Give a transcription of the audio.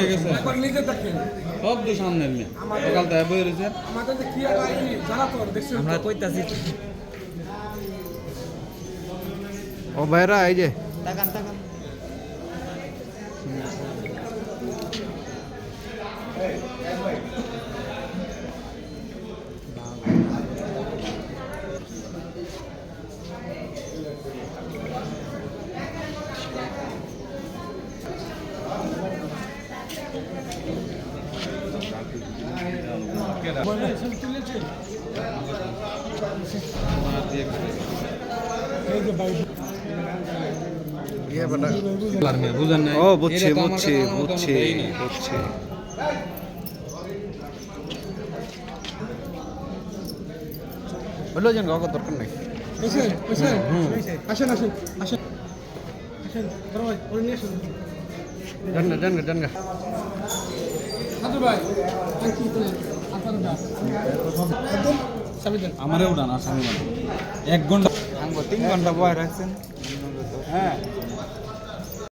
হয়ে গেছে। একবার নিজে দেখেন। সব তো সামনে এমনি সকাল থেকে বই রয়েছে। আমরা কইতাছি। ও ভাইরা এই যে। তাকান তাকান। ও বুঝছি বুঝছি বুঝছি বুঝছি। বলল যেন কাউকে দরকার নাই। আসেন আসেন আসেন। জান না জান না জান না। ভাই আমারে উঠান আসামি এক ঘণ্টা তিন ঘণ্টা বয় রাখছেন। হ্যাঁ।